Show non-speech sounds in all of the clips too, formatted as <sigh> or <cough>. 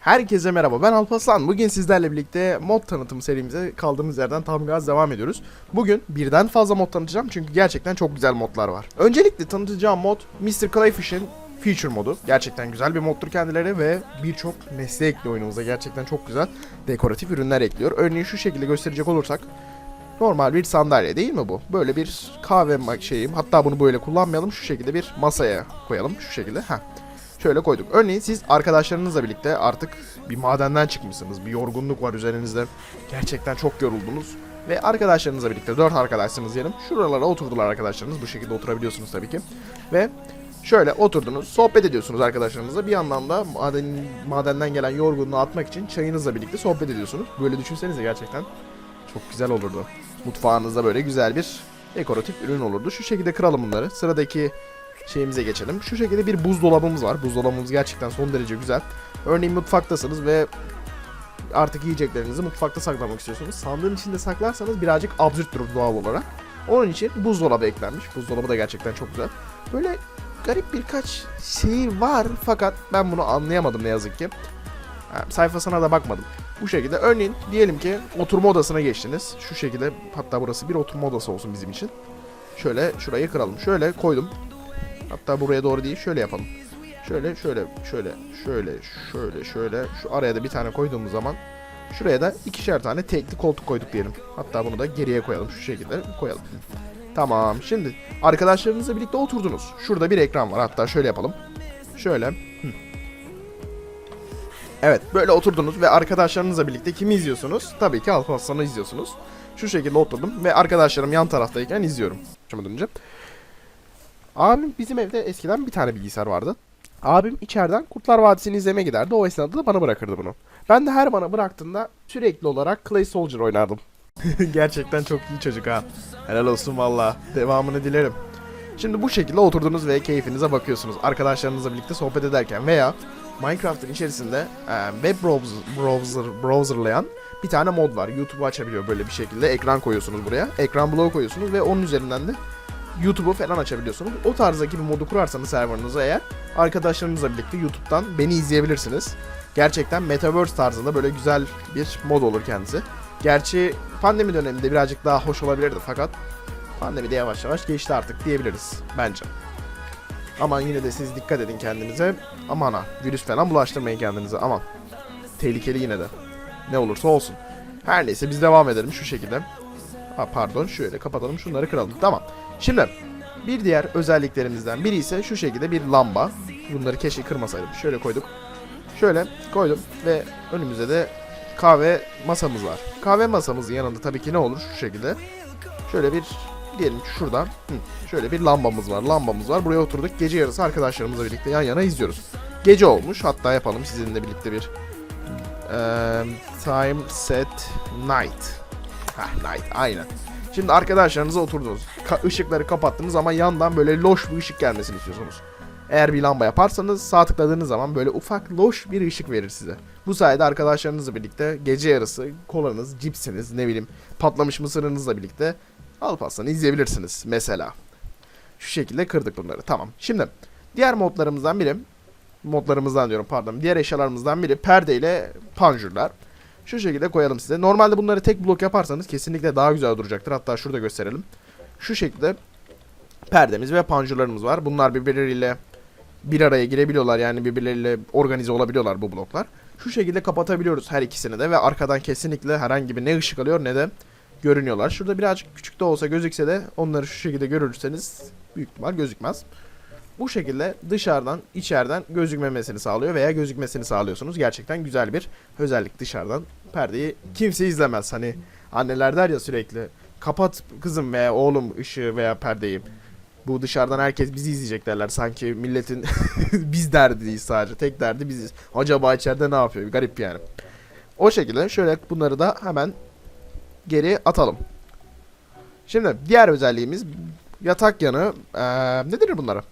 Herkese merhaba ben Alpaslan. Bugün sizlerle birlikte mod tanıtım serimize kaldığımız yerden tam gaz devam ediyoruz. Bugün birden fazla mod tanıtacağım çünkü gerçekten çok güzel modlar var. Öncelikle tanıtacağım mod Mr. Clayfish'in Feature modu. Gerçekten güzel bir moddur kendileri ve birçok nesne ekliyor oyunumuza. Gerçekten çok güzel dekoratif ürünler ekliyor. Örneğin şu şekilde gösterecek olursak normal bir sandalye değil mi bu? Böyle bir kahve şeyim. Hatta bunu böyle kullanmayalım. Şu şekilde bir masaya koyalım. Şu şekilde. Heh. Şöyle koyduk. Örneğin siz arkadaşlarınızla birlikte artık bir madenden çıkmışsınız. Bir yorgunluk var üzerinizde. Gerçekten çok yoruldunuz. Ve arkadaşlarınızla birlikte dört arkadaşsınız diyelim. Şuralara oturdular arkadaşlarınız. Bu şekilde oturabiliyorsunuz tabii ki. Ve şöyle oturdunuz. Sohbet ediyorsunuz arkadaşlarınızla. Bir yandan da maden, madenden gelen yorgunluğu atmak için çayınızla birlikte sohbet ediyorsunuz. Böyle düşünsenize gerçekten. Çok güzel olurdu. Mutfağınızda böyle güzel bir dekoratif ürün olurdu. Şu şekilde kıralım bunları. Sıradaki şeyimize geçelim. Şu şekilde bir buzdolabımız var. Buzdolabımız gerçekten son derece güzel. Örneğin mutfaktasınız ve artık yiyeceklerinizi mutfakta saklamak istiyorsunuz. Sandığın içinde saklarsanız birazcık absürt durur doğal olarak. Onun için buzdolabı eklenmiş. Buzdolabı da gerçekten çok güzel. Böyle garip birkaç şey var fakat ben bunu anlayamadım ne yazık ki. Ha, sayfasına da bakmadım. Bu şekilde örneğin diyelim ki oturma odasına geçtiniz. Şu şekilde hatta burası bir oturma odası olsun bizim için. Şöyle şurayı kıralım. Şöyle koydum. Hatta buraya doğru değil şöyle yapalım. Şöyle şöyle şöyle şöyle şöyle şöyle şu araya da bir tane koyduğumuz zaman şuraya da ikişer tane tekli koltuk koyduk diyelim. Hatta bunu da geriye koyalım şu şekilde koyalım. Tamam şimdi arkadaşlarınızla birlikte oturdunuz. Şurada bir ekran var hatta şöyle yapalım. Şöyle. Evet böyle oturdunuz ve arkadaşlarınızla birlikte kimi izliyorsunuz? Tabii ki Alparslan'ı izliyorsunuz. Şu şekilde oturdum ve arkadaşlarım yan taraftayken izliyorum. Şuna dönünce. Abim bizim evde eskiden bir tane bilgisayar vardı. Abim içeriden Kurtlar Vadisi'ni izlemeye giderdi. O esnada da bana bırakırdı bunu. Ben de her bana bıraktığında sürekli olarak Clay Soldier oynardım. <laughs> Gerçekten çok iyi çocuk ha. Helal olsun valla. Devamını dilerim. Şimdi bu şekilde oturdunuz ve keyfinize bakıyorsunuz. Arkadaşlarınızla birlikte sohbet ederken veya Minecraft'ın içerisinde e, web browser, browser browserlayan bir tane mod var. YouTube'u açabiliyor böyle bir şekilde. Ekran koyuyorsunuz buraya. Ekran bloğu koyuyorsunuz ve onun üzerinden de YouTube'u falan açabiliyorsunuz. O tarzdaki bir modu kurarsanız serverınıza eğer arkadaşlarınızla birlikte YouTube'dan beni izleyebilirsiniz. Gerçekten Metaverse tarzında böyle güzel bir mod olur kendisi. Gerçi pandemi döneminde birazcık daha hoş olabilirdi fakat pandemi de yavaş yavaş geçti artık diyebiliriz bence. Ama yine de siz dikkat edin kendinize. Aman ha virüs falan bulaştırmayın kendinize aman. Tehlikeli yine de. Ne olursa olsun. Her neyse biz devam edelim şu şekilde. Ha pardon şöyle kapatalım şunları kıralım. Tamam. Şimdi bir diğer özelliklerimizden biri ise şu şekilde bir lamba. Bunları keşke kırmasaydım. Şöyle koyduk. Şöyle koydum ve önümüzde de kahve masamız var. Kahve masamızın yanında tabii ki ne olur şu şekilde. Şöyle bir diyelim ki şuradan şöyle bir lambamız var. Lambamız var. Buraya oturduk. Gece yarısı arkadaşlarımızla birlikte yan yana izliyoruz. Gece olmuş. Hatta yapalım sizinle birlikte bir eee, time set night. Hah night aynen. Şimdi arkadaşlarınıza oturdunuz. Ka- ışıkları kapattınız ama yandan böyle loş bir ışık gelmesini istiyorsunuz. Eğer bir lamba yaparsanız sağ tıkladığınız zaman böyle ufak loş bir ışık verir size. Bu sayede arkadaşlarınızla birlikte gece yarısı kolanız, cipsiniz, ne bileyim patlamış mısırınızla birlikte Alparslan'ı izleyebilirsiniz mesela. Şu şekilde kırdık bunları. Tamam. Şimdi diğer modlarımızdan biri modlarımızdan diyorum pardon. Diğer eşyalarımızdan biri perde ile panjurlar. Şu şekilde koyalım size. Normalde bunları tek blok yaparsanız kesinlikle daha güzel duracaktır. Hatta şurada gösterelim. Şu şekilde perdemiz ve panjurlarımız var. Bunlar birbirleriyle bir araya girebiliyorlar. Yani birbirleriyle organize olabiliyorlar bu bloklar. Şu şekilde kapatabiliyoruz her ikisini de ve arkadan kesinlikle herhangi bir ne ışık alıyor ne de görünüyorlar. Şurada birazcık küçük de olsa gözükse de onları şu şekilde görürseniz büyük ihtimal gözükmez. Bu şekilde dışarıdan içeriden gözükmemesini sağlıyor veya gözükmesini sağlıyorsunuz. Gerçekten güzel bir özellik dışarıdan. Perdeyi kimse izlemez. Hani anneler der ya sürekli kapat kızım veya oğlum ışığı veya perdeyi. Bu dışarıdan herkes bizi izleyecek derler. Sanki milletin <laughs> biz derdiyiz sadece. Tek derdi biziz. Acaba içeride ne yapıyor? Garip yani. O şekilde şöyle bunları da hemen geri atalım. Şimdi diğer özelliğimiz yatak yanı eee ne denir bunlara?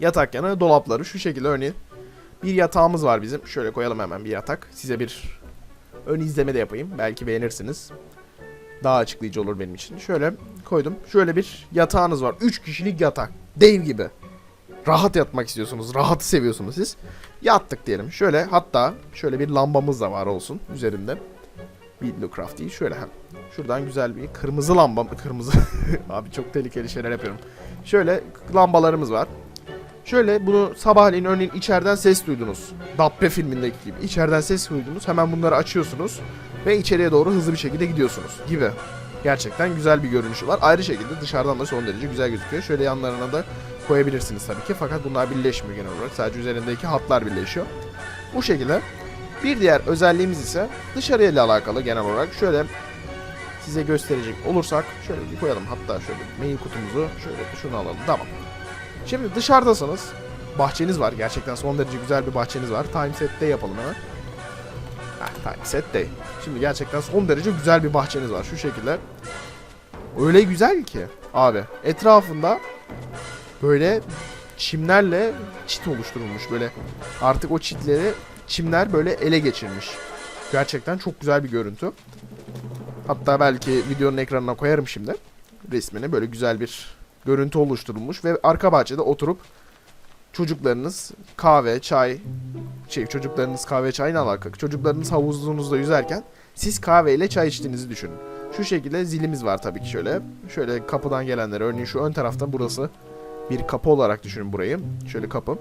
Yatak yanı dolapları şu şekilde örneğin bir yatağımız var bizim. Şöyle koyalım hemen bir yatak. Size bir ön izleme de yapayım. Belki beğenirsiniz. Daha açıklayıcı olur benim için. Şöyle koydum. Şöyle bir yatağınız var. 3 kişilik yatak. Dev gibi. rahat yatmak istiyorsunuz. Rahatı seviyorsunuz siz. Yattık diyelim. Şöyle hatta şöyle bir lambamız da var olsun üzerinde. Billowcraft değil şöyle hem. Şuradan güzel bir kırmızı lamba kırmızı. <laughs> Abi çok tehlikeli şeyler yapıyorum. Şöyle lambalarımız var. Şöyle bunu sabahleyin örneğin içeriden ses duydunuz. Dabbe filmindeki gibi. İçeriden ses duydunuz. Hemen bunları açıyorsunuz. Ve içeriye doğru hızlı bir şekilde gidiyorsunuz gibi. Gerçekten güzel bir görünüşü var. Ayrı şekilde dışarıdan da son derece güzel gözüküyor. Şöyle yanlarına da koyabilirsiniz tabii ki. Fakat bunlar birleşmiyor genel olarak. Sadece üzerindeki hatlar birleşiyor. Bu şekilde. Bir diğer özelliğimiz ise dışarıya ile alakalı genel olarak. Şöyle size gösterecek olursak şöyle bir koyalım. Hatta şöyle mail kutumuzu şöyle şunu alalım. Tamam. Şimdi dışarıdasınız. Bahçeniz var. Gerçekten son derece güzel bir bahçeniz var. Time set day yapalım hemen. Heh, time set day. Şimdi gerçekten son derece güzel bir bahçeniz var. Şu şekilde. Öyle güzel ki abi. Etrafında böyle çimlerle çit oluşturulmuş. Böyle artık o çitleri çimler böyle ele geçirmiş. Gerçekten çok güzel bir görüntü. Hatta belki videonun ekranına koyarım şimdi. Resmini böyle güzel bir görüntü oluşturulmuş ve arka bahçede oturup çocuklarınız kahve, çay, şey çocuklarınız kahve çayla alakalı. Çocuklarınız havuzunuzda yüzerken siz kahve ile çay içtiğinizi düşünün. Şu şekilde zilimiz var tabii ki şöyle. Şöyle kapıdan gelenlere örneğin şu ön tarafta burası bir kapı olarak düşünün burayı. Şöyle kapı.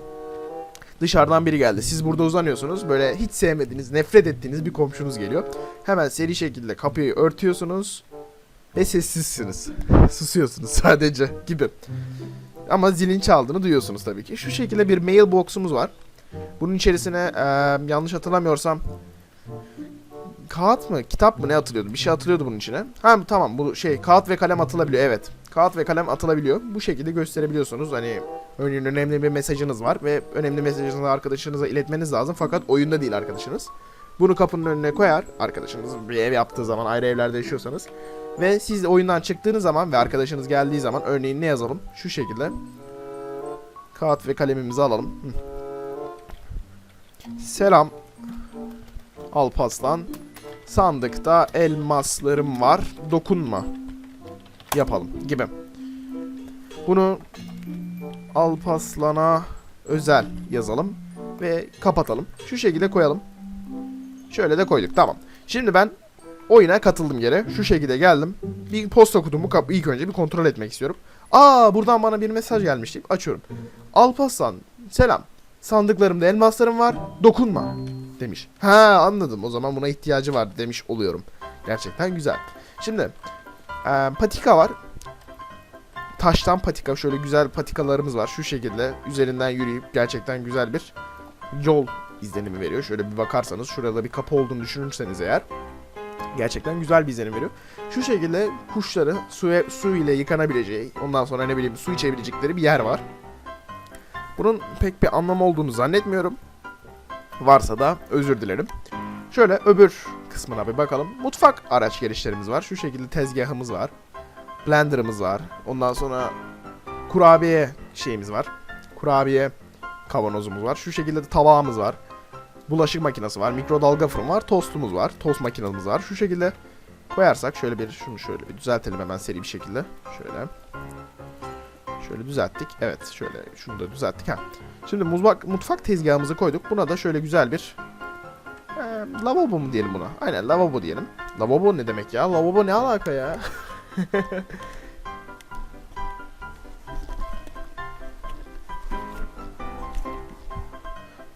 Dışarıdan biri geldi. Siz burada uzanıyorsunuz. Böyle hiç sevmediğiniz, nefret ettiğiniz bir komşunuz geliyor. Hemen seri şekilde kapıyı örtüyorsunuz ve sessizsiniz. Susuyorsunuz <laughs> sadece gibi. Ama zilin çaldığını duyuyorsunuz tabii ki. Şu şekilde bir mailbox'umuz var. Bunun içerisine eee, yanlış hatırlamıyorsam kağıt mı, kitap mı ne atılıyordu? Bir şey atılıyordu bunun içine. Ha tamam bu şey kağıt ve kalem atılabiliyor evet. Kağıt ve kalem atılabiliyor. Bu şekilde gösterebiliyorsunuz. Hani önemli bir mesajınız var ve önemli mesajınızı arkadaşınıza iletmeniz lazım fakat oyunda değil arkadaşınız. Bunu kapının önüne koyar arkadaşınız bir ev yaptığı zaman ayrı evlerde yaşıyorsanız ve siz oyundan çıktığınız zaman ve arkadaşınız geldiği zaman örneğin ne yazalım? Şu şekilde kağıt ve kalemimizi alalım. Hı. Selam Alpaslan. Sandıkta elmaslarım var. Dokunma. Yapalım gibi. Bunu Alpaslan'a özel yazalım ve kapatalım. Şu şekilde koyalım. Şöyle de koyduk. Tamam. Şimdi ben oyuna katıldım yere. Şu şekilde geldim. Bir posta kutumu ilk önce bir kontrol etmek istiyorum. Aa buradan bana bir mesaj gelmiş deyip açıyorum. Alparslan selam. Sandıklarımda elmaslarım var. Dokunma demiş. Ha anladım. O zaman buna ihtiyacı var demiş oluyorum. Gerçekten güzel. Şimdi e, patika var. Taştan patika. Şöyle güzel patikalarımız var. Şu şekilde üzerinden yürüyüp gerçekten güzel bir yol izlenimi veriyor. Şöyle bir bakarsanız şurada bir kapı olduğunu düşünürseniz eğer gerçekten güzel bir izlenim veriyor. Şu şekilde kuşları suya, su ile yıkanabileceği, ondan sonra ne bileyim su içebilecekleri bir yer var. Bunun pek bir anlamı olduğunu zannetmiyorum. Varsa da özür dilerim. Şöyle öbür kısmına bir bakalım. Mutfak araç gelişlerimiz var. Şu şekilde tezgahımız var. Blender'ımız var. Ondan sonra kurabiye şeyimiz var. Kurabiye kavanozumuz var. Şu şekilde de tabağımız var. Bulaşık makinesi var. Mikrodalga fırın var. Tostumuz var. Tost makinamız var. Şu şekilde koyarsak şöyle bir şunu şöyle bir düzeltelim hemen seri bir şekilde. Şöyle. Şöyle düzelttik. Evet şöyle şunu da düzelttik. Ha. Şimdi mutfak, mutfak tezgahımızı koyduk. Buna da şöyle güzel bir e, lavabo mu diyelim buna? Aynen lavabo diyelim. Lavabo ne demek ya? Lavabo ne alaka ya? <laughs>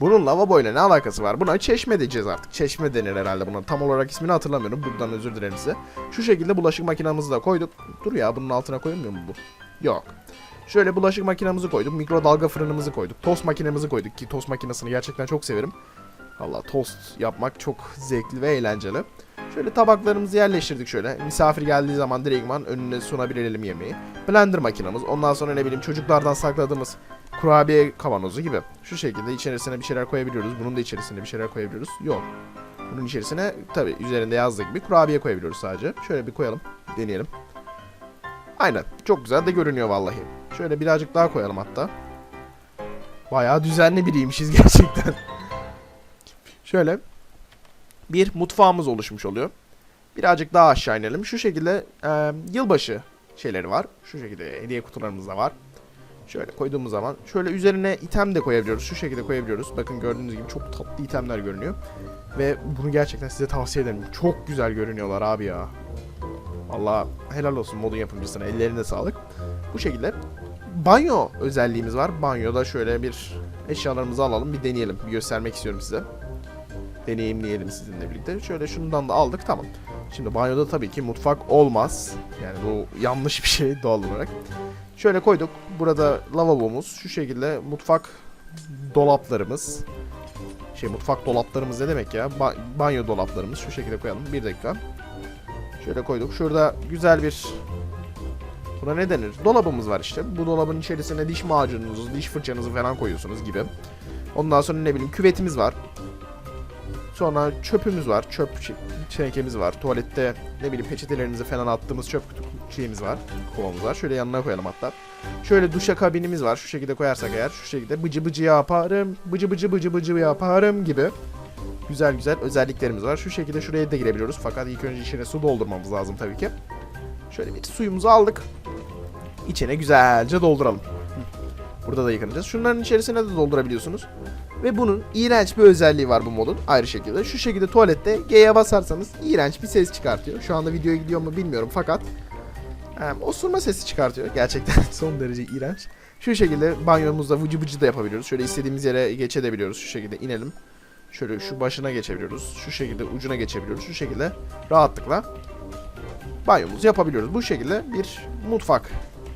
Bunun lavaboyla ne alakası var? Buna çeşme diyeceğiz artık. Çeşme denir herhalde buna. Tam olarak ismini hatırlamıyorum. Buradan özür dilerim size. Şu şekilde bulaşık makinamızı da koyduk. Dur ya bunun altına koyulmuyor mu bu? Yok. Şöyle bulaşık makinamızı koyduk. Mikrodalga fırınımızı koyduk. Tost makinemizi koyduk ki tost makinesini gerçekten çok severim. Valla tost yapmak çok zevkli ve eğlenceli. Şöyle tabaklarımızı yerleştirdik şöyle. Misafir geldiği zaman direktman önüne sunabilelim yemeği. Blender makinamız. Ondan sonra ne bileyim çocuklardan sakladığımız kurabiye kavanozu gibi. Şu şekilde içerisine bir şeyler koyabiliyoruz. Bunun da içerisine bir şeyler koyabiliyoruz. Yok. Bunun içerisine tabi üzerinde yazdığı gibi kurabiye koyabiliyoruz sadece. Şöyle bir koyalım. Deneyelim. Aynen. Çok güzel de görünüyor vallahi. Şöyle birazcık daha koyalım hatta. Bayağı düzenli biriymişiz <laughs> gerçekten. Şöyle bir mutfağımız oluşmuş oluyor. Birazcık daha aşağı inelim. Şu şekilde e, yılbaşı şeyleri var. Şu şekilde hediye kutularımız da var. Şöyle koyduğumuz zaman şöyle üzerine item de koyabiliyoruz. Şu şekilde koyabiliyoruz. Bakın gördüğünüz gibi çok tatlı itemler görünüyor. Ve bunu gerçekten size tavsiye ederim. Çok güzel görünüyorlar abi ya. Allah helal olsun modun yapımcısına. Ellerine sağlık. Bu şekilde banyo özelliğimiz var. Banyoda şöyle bir eşyalarımızı alalım. Bir deneyelim. Bir göstermek istiyorum size. Deneyimleyelim sizinle birlikte. Şöyle şundan da aldık. Tamam. Şimdi banyoda tabii ki mutfak olmaz. Yani bu yanlış bir şey doğal olarak. Şöyle koyduk. Burada lavabomuz. Şu şekilde mutfak dolaplarımız. Şey mutfak dolaplarımız ne demek ya? Ba- banyo dolaplarımız. Şu şekilde koyalım. Bir dakika. Şöyle koyduk. Şurada güzel bir Buna ne denir? Dolabımız var işte. Bu dolabın içerisine diş macununuzu, diş fırçanızı falan koyuyorsunuz gibi. Ondan sonra ne bileyim küvetimiz var. Sonra çöpümüz var. Çöp tenekemiz var. Tuvalette ne bileyim peçetelerinizi falan attığımız çöp şeyimiz var. Kovamız var. Şöyle yanına koyalım hatta. Şöyle duşa kabinimiz var. Şu şekilde koyarsak eğer. Şu şekilde bıcı bıcı yaparım. Bıcı bıcı bıcı bıcı yaparım gibi. Güzel güzel özelliklerimiz var. Şu şekilde şuraya da girebiliyoruz. Fakat ilk önce içine su doldurmamız lazım tabii ki. Şöyle bir suyumuzu aldık. İçine güzelce dolduralım. Burada da yıkanacağız. Şunların içerisine de doldurabiliyorsunuz. Ve bunun iğrenç bir özelliği var bu modun ayrı şekilde. Şu şekilde tuvalette G'ye basarsanız iğrenç bir ses çıkartıyor. Şu anda videoya gidiyor mu bilmiyorum fakat e, osurma sesi çıkartıyor. Gerçekten <laughs> son derece iğrenç. Şu şekilde banyomuzda vıcı vıcı da yapabiliyoruz. Şöyle istediğimiz yere geçebiliyoruz. Şu şekilde inelim. Şöyle şu başına geçebiliyoruz. Şu şekilde ucuna geçebiliyoruz. Şu şekilde rahatlıkla banyomuzu yapabiliyoruz. Bu şekilde bir mutfak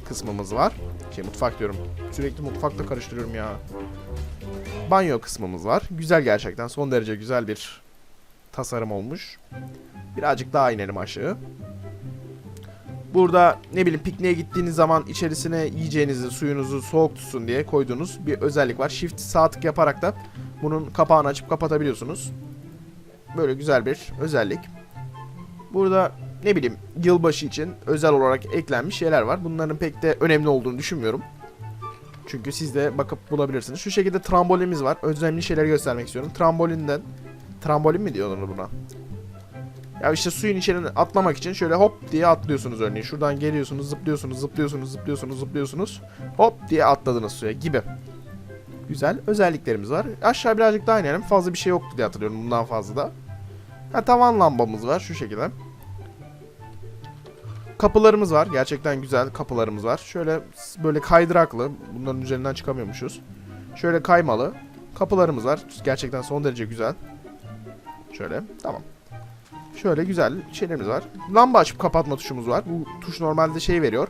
kısmımız var. Şey mutfak diyorum. Sürekli mutfakla karıştırıyorum ya. Banyo kısmımız var. Güzel gerçekten. Son derece güzel bir tasarım olmuş. Birazcık daha inelim aşağı. Burada ne bileyim pikniğe gittiğiniz zaman içerisine yiyeceğinizi, suyunuzu soğuk tutsun diye koyduğunuz bir özellik var. Shift sağ tık yaparak da bunun kapağını açıp kapatabiliyorsunuz. Böyle güzel bir özellik. Burada ne bileyim yılbaşı için özel olarak eklenmiş şeyler var. Bunların pek de önemli olduğunu düşünmüyorum. Çünkü siz de bakıp bulabilirsiniz. Şu şekilde trambolinimiz var. Önemli şeyleri göstermek istiyorum. Trambolinden trambolin mi diyorlar buna? Ya işte suyun içine atlamak için şöyle hop diye atlıyorsunuz örneğin. Şuradan geliyorsunuz, zıplıyorsunuz, zıplıyorsunuz, zıplıyorsunuz, zıplıyorsunuz. Hop diye atladınız suya gibi. Güzel özelliklerimiz var. Aşağı birazcık daha inelim. Fazla bir şey yoktu diye hatırlıyorum bundan fazla da. Ha, tavan lambamız var şu şekilde. Kapılarımız var. Gerçekten güzel kapılarımız var. Şöyle böyle kaydıraklı. Bunların üzerinden çıkamıyormuşuz. Şöyle kaymalı. Kapılarımız var. Gerçekten son derece güzel. Şöyle. Tamam. Şöyle güzel şeylerimiz var. Lamba açıp kapatma tuşumuz var. Bu tuş normalde şey veriyor.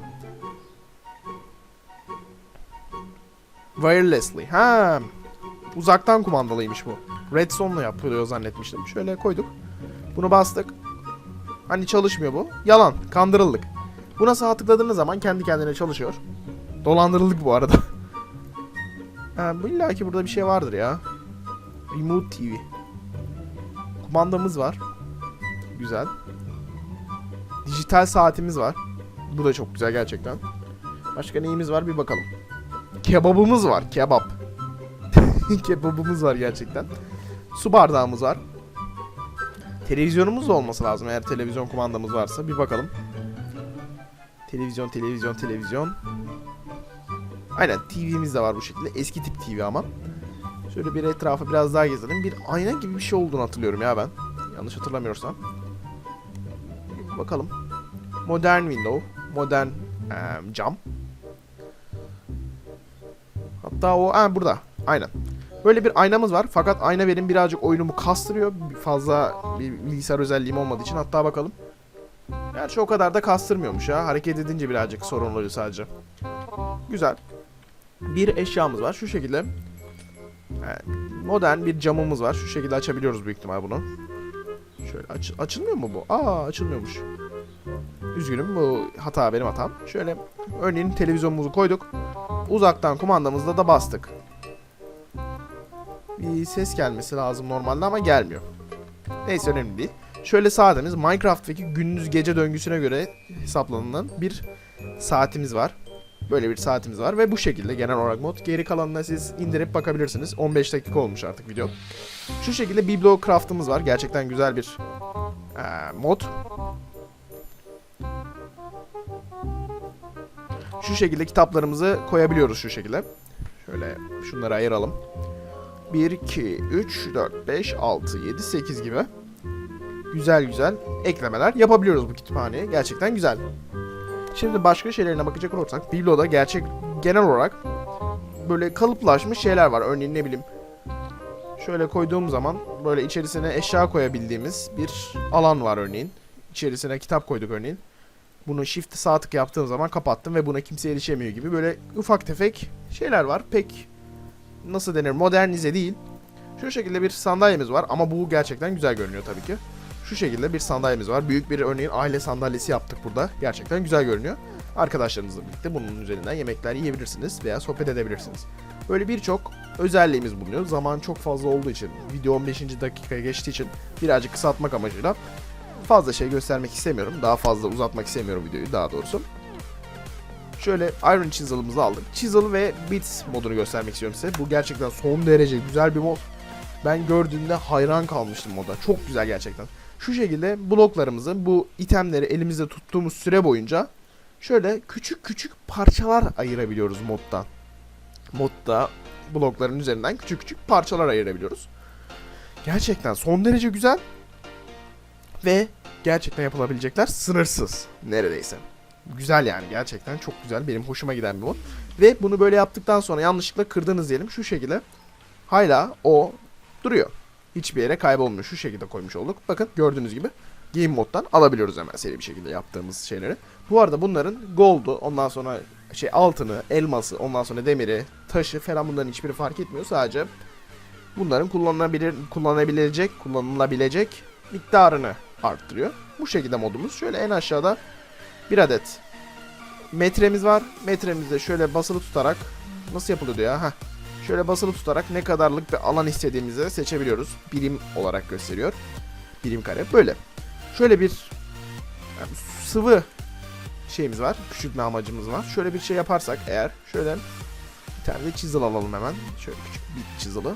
Wirelessly. Ha. Uzaktan kumandalıymış bu. Redstone'la yapılıyor zannetmiştim. Şöyle koyduk. Bunu bastık. Hani çalışmıyor bu. Yalan. Kandırıldık. Buna sağ tıkladığınız zaman kendi kendine çalışıyor. Dolandırıldık bu arada. <laughs> illa ki burada bir şey vardır ya. Remote TV. Kumandamız var. Güzel. Dijital saatimiz var. Bu da çok güzel gerçekten. Başka neyimiz var bir bakalım. Kebabımız var. Kebap. <laughs> Kebabımız var gerçekten. Su bardağımız var. Televizyonumuz da olması lazım eğer televizyon kumandamız varsa. Bir bakalım. Televizyon, televizyon, televizyon. Aynen TV'miz de var bu şekilde. Eski tip TV ama. Şöyle bir etrafı biraz daha gezelim. Bir ayna gibi bir şey olduğunu hatırlıyorum ya ben. Yanlış hatırlamıyorsam. Bakalım. Modern window. Modern em, cam. Hatta o ha burada. Aynen. Böyle bir aynamız var. Fakat ayna benim birazcık oyunumu kastırıyor. Fazla bir bilgisayar özelliğim olmadığı için. Hatta bakalım. Gerçi o kadar da kastırmıyormuş ya. Hareket edince birazcık sorun oluyor sadece. Güzel. Bir eşyamız var. Şu şekilde. Modern bir camımız var. Şu şekilde açabiliyoruz büyük ihtimal bunu. Şöyle aç açılmıyor mu bu? Aa açılmıyormuş. Üzgünüm bu hata benim hatam. Şöyle örneğin televizyonumuzu koyduk. Uzaktan kumandamızda da bastık. Bir ses gelmesi lazım normalde ama gelmiyor. Neyse önemli değil. Şöyle saatimiz Minecraft'taki gündüz gece döngüsüne göre hesaplanılan bir saatimiz var. Böyle bir saatimiz var ve bu şekilde genel olarak mod. Geri kalanına siz indirip bakabilirsiniz. 15 dakika olmuş artık video. Şu şekilde Bibliocraft'ımız var. Gerçekten güzel bir eee, mod. Şu şekilde kitaplarımızı koyabiliyoruz şu şekilde. Şöyle şunları ayıralım. 1, 2, 3, 4, 5, 6, 7, 8 gibi. Güzel güzel eklemeler yapabiliyoruz bu kütüphaneye. Gerçekten güzel. Şimdi başka şeylerine bakacak olursak Biblo'da gerçek genel olarak böyle kalıplaşmış şeyler var. Örneğin ne bileyim şöyle koyduğum zaman böyle içerisine eşya koyabildiğimiz bir alan var örneğin. İçerisine kitap koyduk örneğin. Bunu shift sağ tık yaptığım zaman kapattım ve buna kimse erişemiyor gibi böyle ufak tefek şeyler var. Pek nasıl denir modernize değil. Şu şekilde bir sandalyemiz var ama bu gerçekten güzel görünüyor tabii ki. Şu şekilde bir sandalyemiz var. Büyük bir örneğin aile sandalyesi yaptık burada. Gerçekten güzel görünüyor. Arkadaşlarınızla birlikte bunun üzerinden yemekler yiyebilirsiniz veya sohbet edebilirsiniz. Böyle birçok özelliğimiz bulunuyor. Zaman çok fazla olduğu için, video 15. dakikaya geçtiği için birazcık kısaltmak amacıyla fazla şey göstermek istemiyorum. Daha fazla uzatmak istemiyorum videoyu daha doğrusu. Şöyle Iron Chisel'ımızı aldık. Chisel ve Bits modunu göstermek istiyorum size. Bu gerçekten son derece güzel bir mod. Ben gördüğümde hayran kalmıştım moda. Çok güzel gerçekten. Şu şekilde bloklarımızı bu itemleri elimizde tuttuğumuz süre boyunca şöyle küçük küçük parçalar ayırabiliyoruz moddan. Modda blokların üzerinden küçük küçük parçalar ayırabiliyoruz. Gerçekten son derece güzel ve gerçekten yapılabilecekler sınırsız neredeyse. Güzel yani gerçekten çok güzel. Benim hoşuma giden bir mod. Ve bunu böyle yaptıktan sonra yanlışlıkla kırdınız diyelim şu şekilde hala o duruyor. Hiçbir yere kaybolmuyor. Şu şekilde koymuş olduk. Bakın gördüğünüz gibi game moddan alabiliyoruz hemen seri bir şekilde yaptığımız şeyleri. Bu arada bunların gold'u, ondan sonra şey altını, elması, ondan sonra demiri, taşı falan bunların hiçbiri fark etmiyor. Sadece bunların kullanılabilir, kullanabilecek, kullanılabilecek miktarını arttırıyor. Bu şekilde modumuz. Şöyle en aşağıda bir adet metremiz var. Metremizde şöyle basılı tutarak nasıl yapılıyordu ya? Heh. Şöyle basılı tutarak ne kadarlık bir alan istediğimizi seçebiliyoruz. Birim olarak gösteriyor. Birim kare. Böyle. Şöyle bir yani sıvı şeyimiz var. Küçültme amacımız var. Şöyle bir şey yaparsak eğer şöyle bir tane de chisel alalım hemen. Şöyle küçük bir chisel'ı.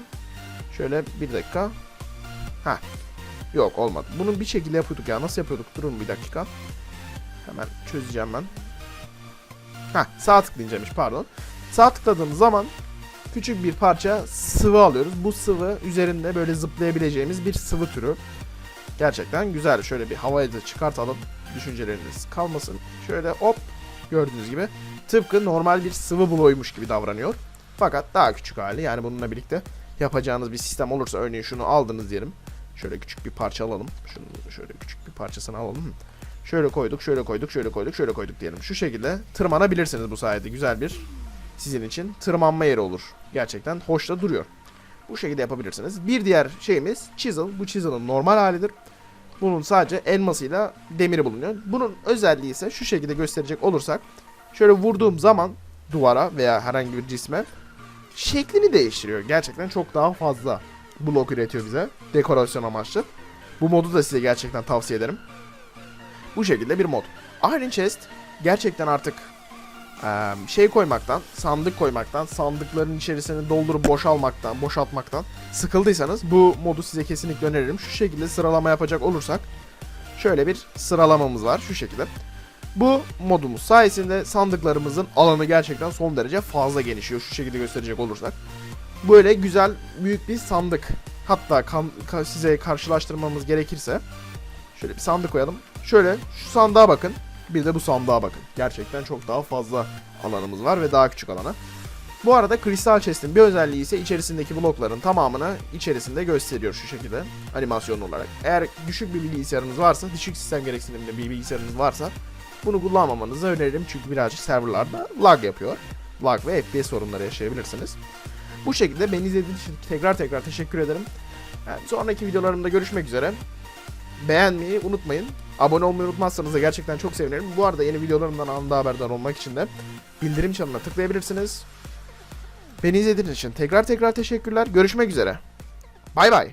Şöyle bir dakika. Ha. Yok olmadı. Bunun bir şekilde yapıyorduk ya. Nasıl yapıyorduk? Durun bir dakika. Hemen çözeceğim ben. Ha, sağ tıklayacakmış pardon. Sağ tıkladığımız zaman küçük bir parça sıvı alıyoruz. Bu sıvı üzerinde böyle zıplayabileceğimiz bir sıvı türü. Gerçekten güzel. Şöyle bir havaya da çıkartalım. Düşünceleriniz kalmasın. Şöyle hop gördüğünüz gibi tıpkı normal bir sıvı bloğuymuş gibi davranıyor. Fakat daha küçük hali yani bununla birlikte yapacağınız bir sistem olursa örneğin şunu aldınız diyelim. Şöyle küçük bir parça alalım. Şunu şöyle küçük bir parçasını alalım. Şöyle koyduk, şöyle koyduk, şöyle koyduk, şöyle koyduk diyelim. Şu şekilde tırmanabilirsiniz bu sayede. Güzel bir sizin için tırmanma yeri olur. Gerçekten hoş da duruyor. Bu şekilde yapabilirsiniz. Bir diğer şeyimiz chisel. Bu chisel'ın normal halidir. Bunun sadece elmasıyla demiri bulunuyor. Bunun özelliği ise şu şekilde gösterecek olursak şöyle vurduğum zaman duvara veya herhangi bir cisme şeklini değiştiriyor. Gerçekten çok daha fazla blok üretiyor bize dekorasyon amaçlı. Bu modu da size gerçekten tavsiye ederim. Bu şekilde bir mod. Iron Chest gerçekten artık şey koymaktan, sandık koymaktan, sandıkların içerisini doldurup boşalmaktan, boşaltmaktan sıkıldıysanız bu modu size kesinlikle öneririm. Şu şekilde sıralama yapacak olursak şöyle bir sıralamamız var şu şekilde. Bu modumuz sayesinde sandıklarımızın alanı gerçekten son derece fazla genişliyor şu şekilde gösterecek olursak. Böyle güzel büyük bir sandık. Hatta kan- ka- size karşılaştırmamız gerekirse şöyle bir sandık koyalım. Şöyle şu sandığa bakın. Bir de bu sandığa bakın. Gerçekten çok daha fazla alanımız var ve daha küçük alana. Bu arada kristal chest'in bir özelliği ise içerisindeki blokların tamamını içerisinde gösteriyor şu şekilde animasyon olarak. Eğer düşük bir bilgisayarınız varsa, düşük sistem gereksinimli bir bilgisayarınız varsa bunu kullanmamanızı öneririm çünkü birazcık serverlarda lag yapıyor. Lag ve FPS sorunları yaşayabilirsiniz. Bu şekilde beni izlediğiniz için tekrar tekrar teşekkür ederim. Yani sonraki videolarımda görüşmek üzere. Beğenmeyi unutmayın. Abone olmayı unutmazsanız da gerçekten çok sevinirim. Bu arada yeni videolarımdan anında haberdar olmak için de bildirim çanına tıklayabilirsiniz. Beni izlediğiniz için tekrar tekrar teşekkürler. Görüşmek üzere. Bay bay.